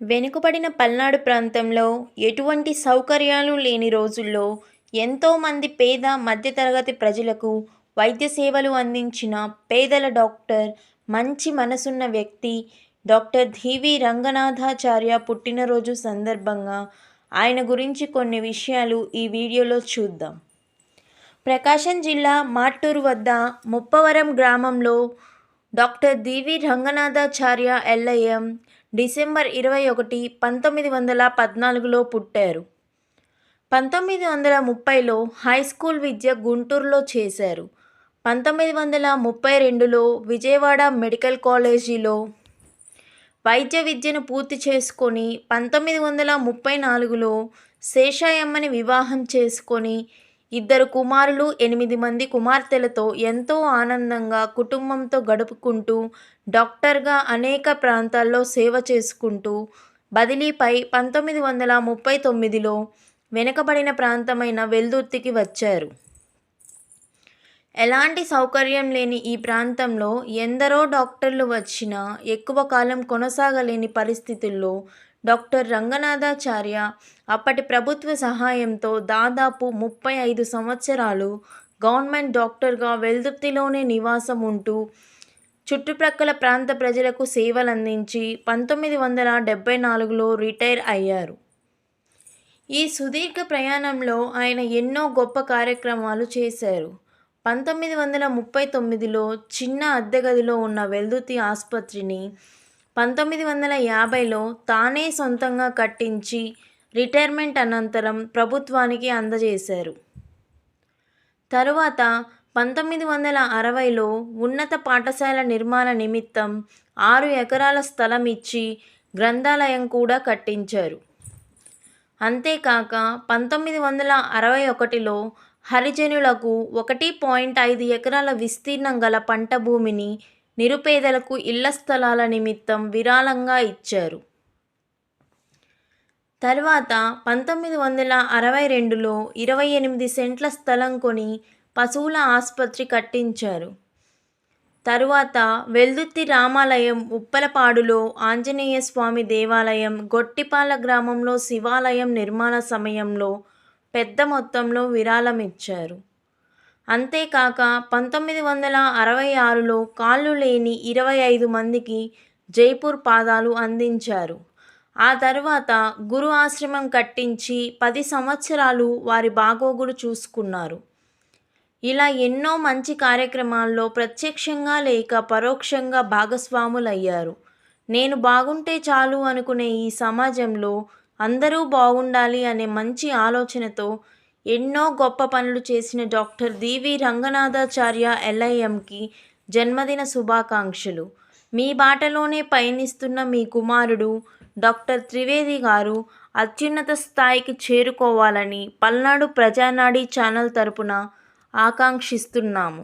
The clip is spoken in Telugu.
వెనుకబడిన పల్నాడు ప్రాంతంలో ఎటువంటి సౌకర్యాలు లేని రోజుల్లో ఎంతోమంది పేద మధ్యతరగతి ప్రజలకు వైద్య సేవలు అందించిన పేదల డాక్టర్ మంచి మనసున్న వ్యక్తి డాక్టర్ ధీవి రంగనాథాచార్య పుట్టినరోజు సందర్భంగా ఆయన గురించి కొన్ని విషయాలు ఈ వీడియోలో చూద్దాం. ప్రకాశం జిల్లా మాట్టూరు వద్ద ముప్పవరం గ్రామంలో doctor Divi Ranganathacharya L I M December ఇరవై ఒకటి పంతొమ్మిది వందల పద్నాలుగులో పుట్టారు. పంతొమ్మిది వందల ముప్పైలో హై స్కూల్ విద్య గుంటూరులో చేశారు. పంతొమ్మిది వందల ముప్పై రెండులో విజయవాడ మెడికల్ కాలేజీలో వైద్య విద్యను పూర్తి చేసుకొని పంతొమ్మిది వందల ముప్పై నాలుగులో శేషాయమ్మని వివాహం చేసుకొని ఇద్దరు కుమారులు ఎనిమిది మంది కుమార్తెలతో ఎంతో ఆనందంగా కుటుంబంతో గడుపుకుంటూ డాక్టర్గా అనేక ప్రాంతాల్లో సేవ చేసుకుంటూ బదిలీపై పంతొమ్మిది వందల ముప్పై తొమ్మిదిలో వెనుకబడిన ప్రాంతమైన వెల్దుర్తికి వచ్చారు. ఎలాంటి సౌకర్యం లేని ఈ ప్రాంతంలో ఎందరో డాక్టర్లు వచ్చినా ఎక్కువ కాలం కొనసాగలేని పరిస్థితుల్లో డాక్టర్ రంగనాథాచార్య అప్పటి ప్రభుత్వ సహాయంతో దాదాపు ముప్పై ఐదు సంవత్సరాలు గవర్నమెంట్ డాక్టర్గా వెల్దుర్తిలోనే నివాసం ఉంటూ చుట్టుప్రక్కల ప్రాంత ప్రజలకు సేవలందించి పంతొమ్మిది వందల డెబ్భై నాలుగులో రిటైర్ అయ్యారు. ఈ సుదీర్ఘ ప్రయాణంలో ఆయన ఎన్నో గొప్ప కార్యక్రమాలు చేశారు. పంతొమ్మిది వందల ముప్పై తొమ్మిదిలో చిన్న అద్దె గదిలో ఉన్న వెల్దుర్తి ఆసుపత్రిని పంతొమ్మిది వందల యాభైలో తానే సొంతంగా కట్టించి రిటైర్మెంట్ అనంతరం ప్రభుత్వానికి అందజేశారు. తరువాత పంతొమ్మిది వందల అరవైలో ఉన్నత పాఠశాల నిర్మాణ నిమిత్తం ఆరు ఎకరాల స్థలం ఇచ్చి గ్రంథాలయం కూడా కట్టించారు. అంతేకాక పంతొమ్మిది వందల అరవై ఒకటిలో హరిజనులకు ఒకటి పాయింట్ ఐదు ఎకరాల విస్తీర్ణం గల పంట భూమిని నిరుపేదలకు ఇళ్ళ స్థలాల నిమిత్తం విరాళంగా ఇచ్చారు. తర్వాత పంతొమ్మిది వందల అరవై రెండులో ఇరవై ఎనిమిది సెంట్ల స్థలం కొని పశువుల ఆసుపత్రి కట్టించారు. తరువాత వెల్దుత్తి రామాలయం ఉప్పలపాడులో ఆంజనేయ స్వామి దేవాలయం గొట్టిపాల గ్రామంలో శివాలయం నిర్మాణ సమయంలో పెద్ద మొత్తంలో విరాళం ఇచ్చారు అంతేకాక పంతొమ్మిది వందల అరవై ఆరులో కాళ్ళు లేని ఇరవై ఐదు మందికి జైపూర్ పాదాలు అందించారు. ఆ తర్వాత గురు ఆశ్రమం కట్టించి పది సంవత్సరాలు వారి బాగోగులు చూసుకున్నారు. ఇలా ఎన్నో మంచి కార్యక్రమాల్లో ప్రత్యక్షంగా లేక పరోక్షంగా భాగస్వాములయ్యారు. నేను బాగుంటే చాలు అనుకునే ఈ సమాజంలో అందరూ బాగుండాలి అనే మంచి ఆలోచనతో ఎన్నో గొప్ప పనులు చేసిన డాక్టర్ డివి రంగనాథాచార్య ఎల్ఐఎంకి జన్మదిన శుభాకాంక్షలు. మీ బాటలోనే పయనిస్తున్న మీ కుమారుడు డాక్టర్ త్రివేది గారు అత్యున్నత స్థాయికి చేరుకోవాలని పల్నాడు ప్రజానాడి ఛానల్ తరపున ఆకాంక్షిస్తున్నాము.